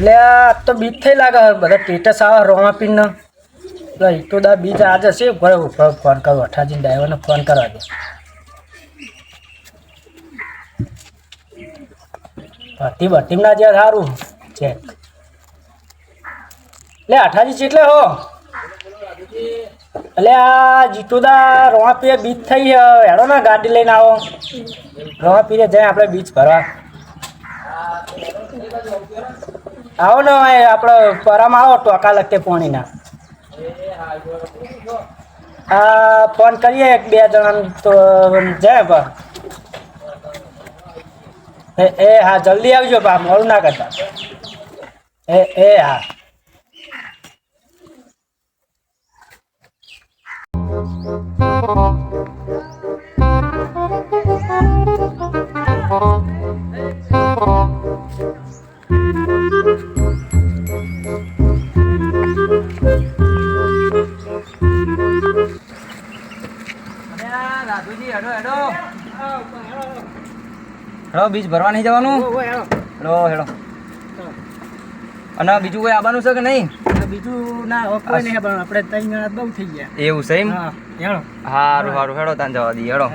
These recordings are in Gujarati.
એટલે આ તો બીજ થઈ લાગે બધા ટેટસ આવે રોવા પીને. એટલે તો દા બીજ આજે છે. ઉપર ફોન કરું અઠાજી ડ્રાઈવરને ફોન કરવા દે. ભરતી ભરતી ના જ્યાં સારું છે એટલે અઠાજી ચેટલે હો? એટલે આ જીતુદા રોવા પીએ બીચ થઈ. હેડો ના, ગાડી લઈને આવો. રોવા પીએ જાય આપણે બીચ ભરવા. આવો ને આપણે પરામાં આવો ટોકા લગતે પોણીના. હા, ફોન કરીએ એક બે જણા તો, જાય બા એ એ, હા, જલ્દી આવજો બા, મોડું ના કરતા. એ એ, હા. Thank હેડો હેડો બીજ ભરવા નહીં જવાનું? હેડો. હેડો અને બીજું કોઈ આવવાનું છે કે નહીં? બીજું ના કોઈ નહીં પણ આપણે ત્રણ જણા બહુ થઈ ગયા. એવું છે એમ? હા હેડો. હારું સારું હેડો તાન જવા દઈએ હેડો.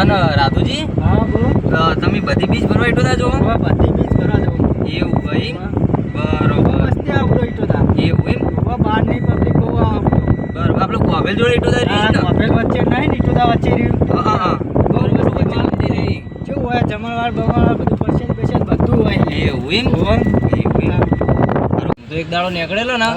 અને રાધુજી હા તમે બધી બીજ ભરવા એટલું થાય જો બધી બીજ ભરવા જવું. એવું ભાઈ બરોબર મસ્તી આવડો ઈટો તા એવું એમ હવે બહારની પબ્લિક બહુ આવડો બરોબર જોડે ઈટો રીત ને? મોબાઈલ વચ્ચે નહીં ઈટો દા વચ્ચે રહ્યું હા, હા, હા. બરોબર, વચ્ચે મંદિર રહી કેવું હોય જમણવાર બમણવાર બધું પરસેન્ટ પરસેન્ટ બધું હોય એવું એમ. એવું. તો એક દાડો નીકળેલો ને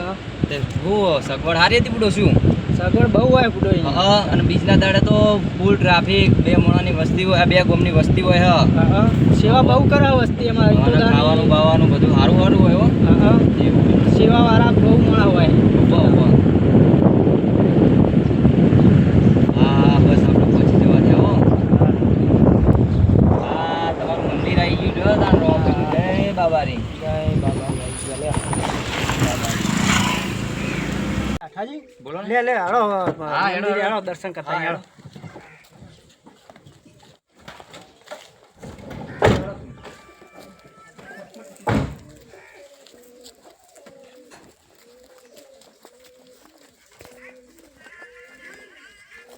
તે હું સગવડ હારી હતી બુડો શું સગવડ બહુ હોય બુડો હા અને બીજના દાડે તો ફૂલ ટ્રાફિક બે મોણાની વસ્તી હોય બે ગોમની વસ્તી હોય હા. સેવા બહુ કરાવ વસ્તી એમાં. ખાવાનું બાવાનું બધું સારું સારું હોય હા. સેવા વાળા બહુ મોણા હોય ઊભા, ઊભા. હા બસ આપણે પહોંચી જવા દે હો હા તમારું મંદિર આવી ગયું જો તાન રોમ જય બાબારી જય બાબા જય લે. આઠાજી બોલો ને લે લે હાલો હા, હેડો, મંદિરે હેડો. હાલો દર્શન કરતા હા, હાલો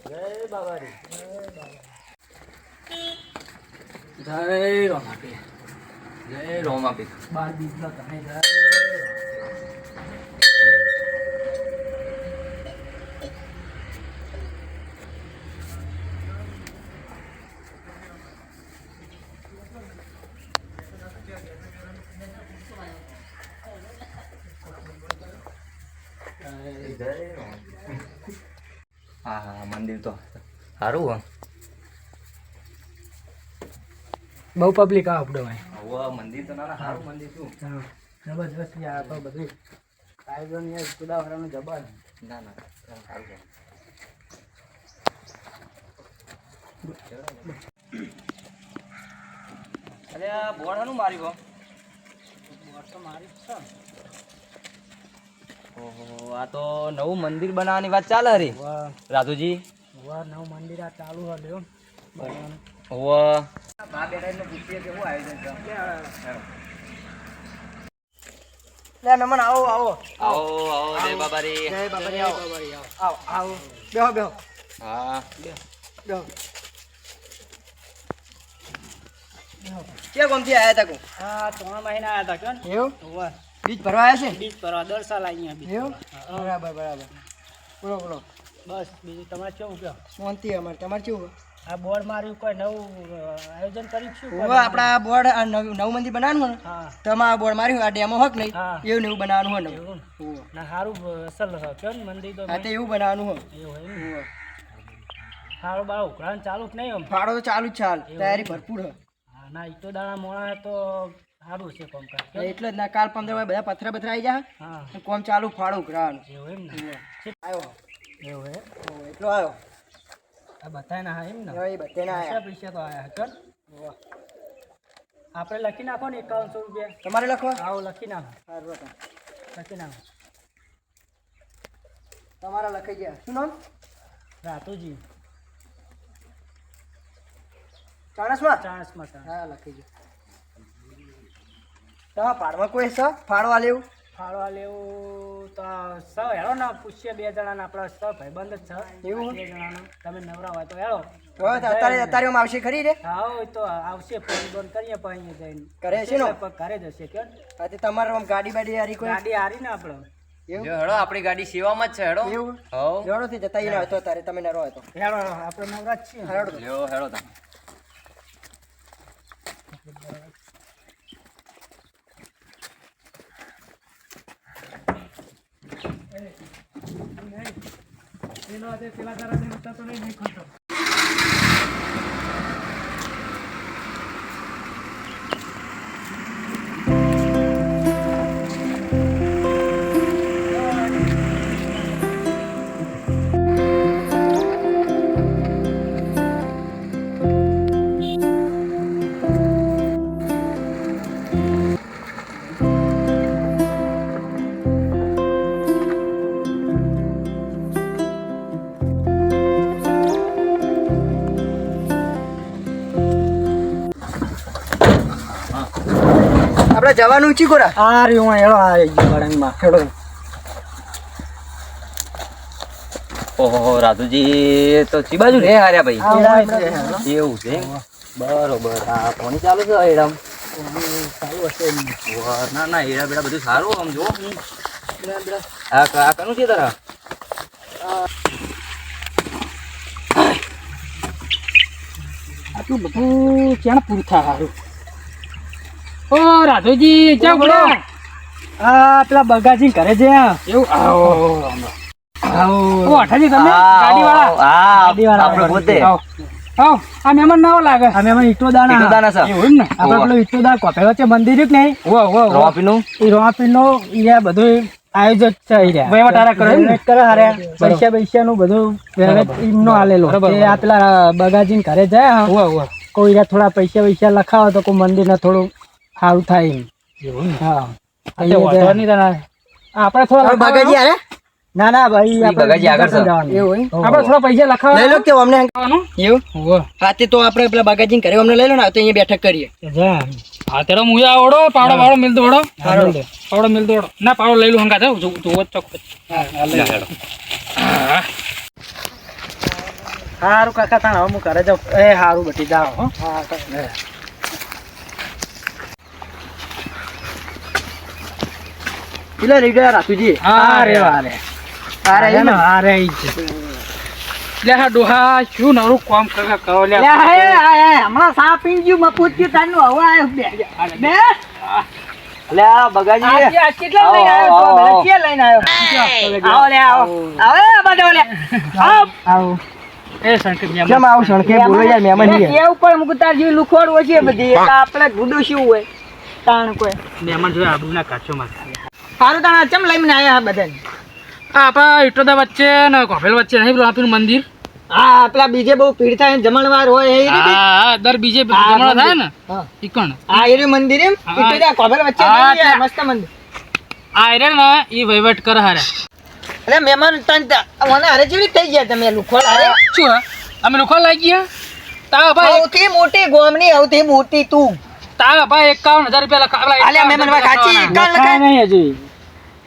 જય બાબા જય રમાપી જય રોમાપીર બાર બીજનો તમે જય હા હા મંદિર તો સારું હો. બહુ પબ્લિક આ આપડો ભાઈ. મંદિર તો ના સારું મંદિર શું? જબરજસ્ત યાર આ તો બધું આયોજન યાર જુદા વાળાનું જબર. ના ના સારું અરે આ બોર્ડ ગો માર્યું તો મારી છે. ઓહો આ તો નવું મંદિર બનાવવાની વાત ચાલે હરી. રાધુજી વાહ નવું મંદિર આ ચાલુ હતું બનાવવાનું છે લે નમન આવો આવો. આવો આવો જય બાબારી. જય બાબારી આવો. આવો. આવો આવો. બેહો બેહો. હા. બેહો. ક્યાં ગમથી આયા તા કો હા ત્રણ મહિના આવ્યા તા કેમ એવું? બીજ ભરવા આવ્યા છે? બીજ ભરવા દર સાલ અહીંયા બીજ એવું? બરાબર બરાબર. બોલો બોલો. બસ બીજું તમારે કેવું કહો શાંતિ અમારે તમારે કેવું? આ બોર્ડ માર્યું કોઈ નવું આયોજન કરીશું હવે આપણા બોર્ડ આ નવું નવું મંદિર બનાવવાનું હોય હા. તો અમારા બોર્ડ માર્યું આ ડેમો હક નહીં એવું ને એવું બનાવવાનું હોય નવું ના? સારું અસલ છે કેમ મંદિર તો હા તો એવું બનાવવાનું હોય. એવું હોવે. સારું બાળ ઉઘરાણ ચાલુ જ નહીં ફાળો તો ચાલુ જ ચાલ તૈયારી ભરપૂર હોય. હા ના ઈટો દાણા મોણા તો સારું છે કોમ કામ એટલે જ ના કાલ પંદર વાગે બધા પથરા પથરા આવી જાય હા. કોમ ચાલુ ફાળો ઉઘરાવાનું એવું એમ ને? આવ્યો. એવું એટલો આવ્યો. આ બતાય ના એમ ને? એ બધે ના પૈસા પૈસા તો આયા ચલ. આપણે લખી નાખો ને એકાવનસો રૂપિયા. તમારે લખવા? આવો લખી નાખો. સારું લખી નાખો. તમારા લખાઈ ગયા. શું નામ? રાતુજી. ચાણસમાં? ચાણસમાં ચાણસ. હા લખી ગયો. હા ફાળમાં કોઈ છે ફાળવા લેવું? ફાળવા લેવું તો સ હેળો ને પૂછીએ બે જણાને આપણા સ ભાઈબંધ જ છે. એવું? બે જણાનો. તમે નવરા હોય તો હેળો. અત્યારે અત્યારે આવશે ખરી રે? હા તો આવશે ફોન બોન કરીએ પણ અહીંયા જઈને. ઘરે છે ને? ઘરે જ હશે કે આજે તમારે આમ ગાડી બાડી હારી કોઈ? ગાડી હારી ને આપણે એવું? હેડો આપણી ગાડી સેવામાં જ છે હેડો એવું? હવ જોડોથી જતા ના તો તારે તમે નરો હતો હેડો આપણે નવરા જ છીએ. હેડો તો. લ્યો હેડો તમે જવાનું ઊંચી કોરા આ રહ્યું હું હેળો આ ગયો હેળો ઓહો રાધુજી તો ચી બાજુ રે હાર્યા ભાઈ. એવું છે બરોબર આ પાણી ચાલુ છે એડમ સારું હશે. ના ના એડા બેડા બધું સારું આમ જો. આ આ કનું છે તારા? આટલું બધું ક્યાં પૂરું થાય સારું ઓ રાધુજી ક્યાં બોલો. આ પેલા બગાજી ઘરે છે એવું? આવો. આવો. ઓ અઠાજી તમે? ગાડીવાળા? હા ગાડીવાળા. આપણે પોતે આવો. આ મહેમાન ના લાગે. આ મહેમાન ઈટો દાણા. ઈટો દાણા સર. એવું ને? આપણે પેલો ઈટો દાણા કોપે વચ્ચે મંદિર જ નહીં ઓ ઓ રોપીનો ઈ રોપીનો ઈ બધું આયોજક છે ઈ રહ્યા. વહીવટ હારા કરે ને? કરે હારે. પૈસા પૈસાનું બધું વહીવટ એમનો આલેલો. તે આ પેલા બગાજી ઘરે જાય હા. કોઈ થોડા પૈસા પૈસા લખાવો તો કોઈ મંદિરને થોડું સારું થાય એમ. હા. આપણે થોડા હવે બગાજી ના ના ભાઈ ઈ આગળ એવું આપણે થોડા પૈસા લઈ લો કે અમને એવું? હોવે. હા તો આપણે પેલા ઘરે અમને લઈ લો ને તો અહીંયા બેઠક કરીએ. જા. હા આવડો પાવડો પાવડો. મિલતો વડો. પાવડો મિલતો વડો ના પાવડો લઈ લો હંગા થાવ જો જો ચોક હારું કાકા તાણ હવે હું ઘરે જાઉં. એ હારું બટી જાઓ હો. રાતુજી. હા રે વારે હારે અરે એમ ને? હારે ઈ છે લે હા ડોહા શું નરું કામ કરે કહો લે. હમણાં સાપ પી ગયું મફૂત કે તાનું હવે આયો બે. બે? લે આ બગાજી. આ કેટલા લઈને આવ્યો તો મને કે લઈને આવ્યો આવો લે આવો. આવે બધો લે. આવ. આવો. એ સંકેત મેં કેમ આવું સણકે બોલો યાર કે ઉપર જેવી લુખોડ હોય છે બધી. એટલે આપણે ગુડું શું હોય? તાણ કોઈ. મહેમાન જોયા આબરૂના કાચો માં સારું તાણ ચમ લઈને આવ્યા બધા આ આપણા ઇટોદા વચ્ચે ને કોફેલ વચ્ચે નહીં પેલું આપીનું મંદિર? હા પેલા બીજે બહુ ભીડ થાય જમણવાર હોય એ હા દર બીજે મંદિર. થાય ને. ઈકણ. આ એ મંદિર એમ? હા. કોફેલ વચ્ચે. મસ્ત મંદિર. આ એરે ને ઈ વહીવટ કર હારે. એટલે મહેમાન તન મને હારે જેવી થઈ ગયા તમે લુખોડ હારે? શું અમે લોકો લાગી ગયા? તા ભાઈ. સૌથી મોટી ગોમની સૌથી મોટી તું. તા ભાઈ એકાવન હજાર રૂપિયા લખા આલ્યા મહેમાન વાત સાચી એકાવન લખાય? લખાય નહીં હજુ.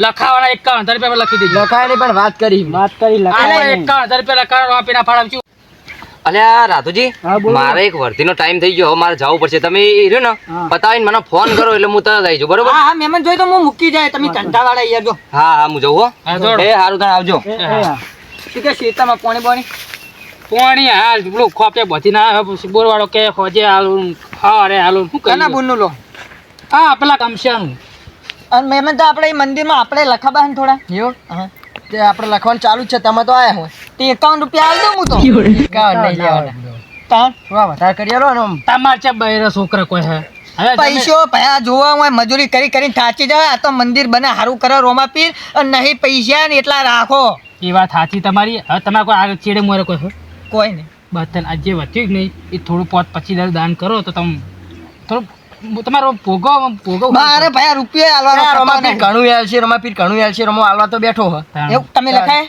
લખાવાના એકાવન હજાર રૂપિયા લખી દેજો. લખાય પણ વાત કરી. વાત કરી લખાય એકાવન હજાર રૂપિયા લખાવા આપીને ફાળવશું અલ્યા રાધુજી મારે એક વર્તીનો ટાઈમ થઈ ગયો. હવે મારે જવું પડશે. તમે એ રહ્યો ને. પતાવીને મને ફોન કરો એટલે હું તરત આવી જાઉં બરોબર? હા હા મહેમાન જોઈ તો હું મૂકી જાય. તમે કંટાવાળા યાર જો. હા હા હું જવું હા, એ સારું તને આવજો. શું કે શેતામાં પોણી બોણી પોણી હાલ પેલું ખોપે બધી ના બોર વાળો કે ખોજે હાલું હારે હાલું શું કરે બુનનું લો. હા પેલા કમશાનું અને મહેમાન તો આપણે મંદિરમાં આપણે લખાબા ને થોડા? જો તે આપણે લખવાનું ચાલુ જ છે તમે તો આયા હોય તે એકાવન રૂપિયા આલ દઉં હું તો. એકાવન નહીં લેવાના. વધારે કરી આલો ને તમાર છે બૈરા છોકરા કોઈ હે. પૈસો પૈસા જોવા હોય મજૂરી કરી કરીને થાચી જાય આ તો મંદિર બને સારું કરો રોમા પીર અને નહીં પૈસા ને એટલા રાખો. એ વાત સાચી તમારી. હવે તમારે કોઈ આગળ ચેડે મોરે કોઈ? કોઈ નહીં. બધાને આ જે વધ્યું નહીં એ થોડું પોત પચીસ હજાર દાન કરો તો તમે થોડું તમારો ભોગો ભોગો અરે ભાઈ રૂપિયા આલવાનો રમાપીર ઘણું યાર છે રમાપીર ઘણું યાર છે રમો આલવા તો બેઠો હ એવું તમે લખાય?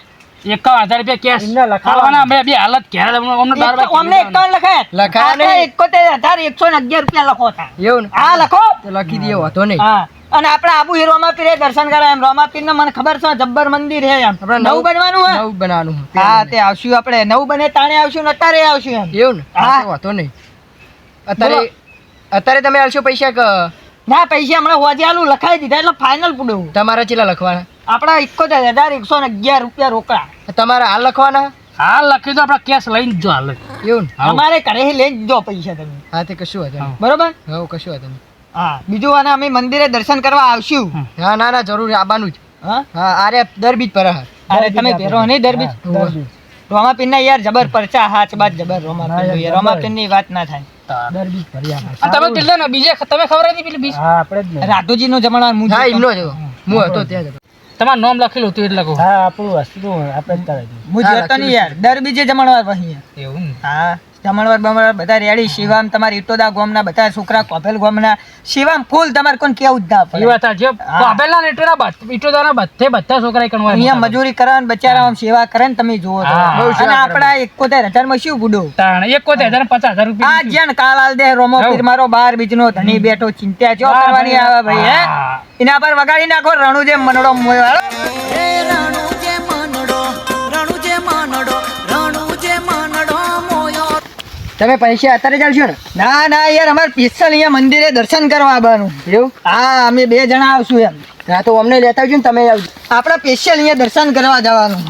એકાવન હજાર રૂપિયા કેશ એમને લખાવવાના. અમે બે હાલત ઘેર અમને બાર અમને એકાવન લખાય. લખાયા એકોતેર હજાર એકસો ને અગિયાર રૂપિયા લખો હતા એવું હા લખો. લખી દે વાંધો નહીં. હા. અને આપણે આબુ એ રોમાપીર દર્શન કરાય એમ. રોમાપીર ને મને ખબર છે જબ્બર મંદિર છે એમ. આપણે નવું બનવાનું હે? નવું બનાવવાનું હા તે આવશું આપણે. નવું બને તાણે આવશું ને અત્યારે આવશું એમ. એવું ને? હા. વાતો નહીં. અત્યારે અત્યારે તમે આવશો પૈસા કે ના પૈસા હમણાં હોજે આલું લખાઈ દીધા એટલે ફાઇનલ પૂડું તમારા ચેલા લખવાના? આપણા એકોતેર હજાર એકસો ને અગિયાર રૂપિયા રોકડા. તમારા હાલ લખવાના? હાલ લખી દો આપણે કેશ લઈને જ હાલ. એવું અમારે ઘરે લઈ જ પૈસા તમે. હા તે કશું વાત બરોબર? હા કશું વાંધો નહીં. હા. બીજું અને અમે મંદિરે દર્શન કરવા આવશું. હા ના ના જરૂર આવવાનું જ. હા? હા આરે દર પર અરે તમે પહેરો નહીં દરબીજ રોમાપીર ના યાર જબર પરચા હાચ બાદ જબર રોમાપીર રોમાપીરની વાત ના થાય. તમે કેટલા ને બીજે તમે ખબર હતી પેલી બીજ? હા આપણે જ ને નો જમણવાર હું હા. એમનો જ હું હતો ત્યાં તમારું નામ લખેલું હતું એટલે હા આપણું વસ્તુ આપણે જ કરાવી દઈએ. હું જોતો નહીં યાર. દર બીજે જમણવાર પછી એવું હા. જમણવાર બમણવાર બધા રેડી. શિવામ તમારા ઇટોદા ગોમના બધા છોકરા કોપેલ ગોમના. શિવામ ફૂલ તમારે કોણ કેવું જ ના એ પડે વાત છે કોપેલના ને ઇટોદાના બધે બધા છોકરા કણવા અહીંયા મજૂરી કરવા બચારા આમ સેવા કરે ને તમે જુઓ અને આપણા એકોતેર હજારમાં શું બુડો એકોતેર હજાર પચાસ હજાર આ જ્યાં કાલ આલ દે રોમો પીર મારો બાર બીજનો ધણી બેઠો ચિંતા ચો કરવાની આવે ભાઈ હે? એના પર વગાડી નાખો રણુ જેમ મનડો મોય વાળો. તમે પૈસા અત્યારે જ આવશો ને? ના ના યાર અમારે પિસ્તલ અહીંયા મંદિરે દર્શન કરવા આવવાનું. એવું? હા અમે બે જણા આવશું એમ. હા તો અમને લેતા આવજો ને તમે આવજો. આપણે સ્પેશિયલ અહીંયા દર્શન કરવા જવાનું.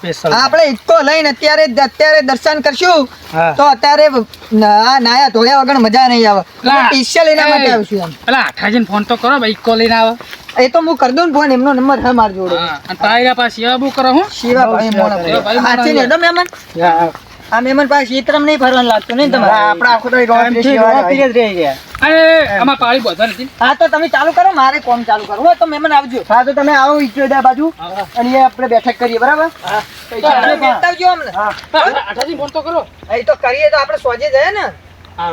સ્પેશિયલ. આપણે ઇક્કો લઈને અત્યારે અત્યારે દર્શન કરશું. તો અત્યારે ના નાયા ધોયા વગર મજા નહીં આવે. ના. સ્પેશિયલ એના માટે આવશું એમ. પેલા આઠાજીને ફોન તો કરો ભાઈ ઇકો લઈને આવે. એ તો હું કરી દઉં ને ફોન એમનો નંબર છે મારી જોડે. તારા પાસે સેવા બહુ કરો હું. શિવા ભાઈ મોડા ભાઈ સાચી ને મેમન. આ મેમન પાસે ચિત્રમ નહીં ફરવાનું લાગતું નહીં તમારે? આપણે આખો તો જ રહી ગયા. અરે આમાં પાળી બોધવા નથી. હા તો તમે ચાલુ કરો મારે કોમ ચાલુ કરવું. હોય તો મેમન આવજો. હા તો તમે આવો ઈચ્છો બાજુ અને અહીંયા આપણે બેઠક કરીએ બરાબર? બેસતા આવજો અમને. આઠાજી ફોન તો કરો. એ તો કરીએ તો આપણે સોજે જાય ને. હા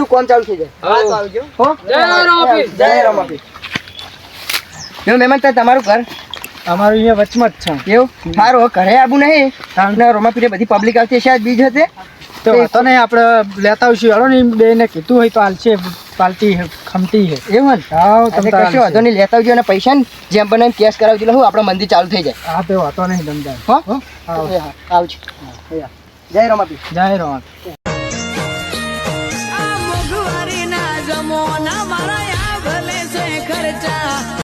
નું કોમ ચાલુ થઈ જાય હા તો આવજો. હો? જય રોમાપીર. જય રોમાપીર જો મહેમાન તો તમારું ઘર? અમારું અહીંયા વચમાં જ છે. એવું? સારું ઘરે આવું નહીં. અને રોમાપીરે બધી પબ્લિક આવતી હશે આજ બીજ હશે. તો વાંધો નહીં આપણે લેતા આવશું. હાલો ને બેને કીધું હોય તો હાલશે પાલટી હે, ખમતી હે. એવું ને? હાવ તમે કશો વાંધો નહીં લેતા આવજો અને પૈસા ને જેમ બનાવીને કેસ કેશ કરાવજો. એટલે હું આપણો મંદિર ચાલુ થઈ જાય. હા તો વાંધો નહીં દમદાર હો? હા, આવજો. જય રોમાપી જય રોમાપી જમાનામાં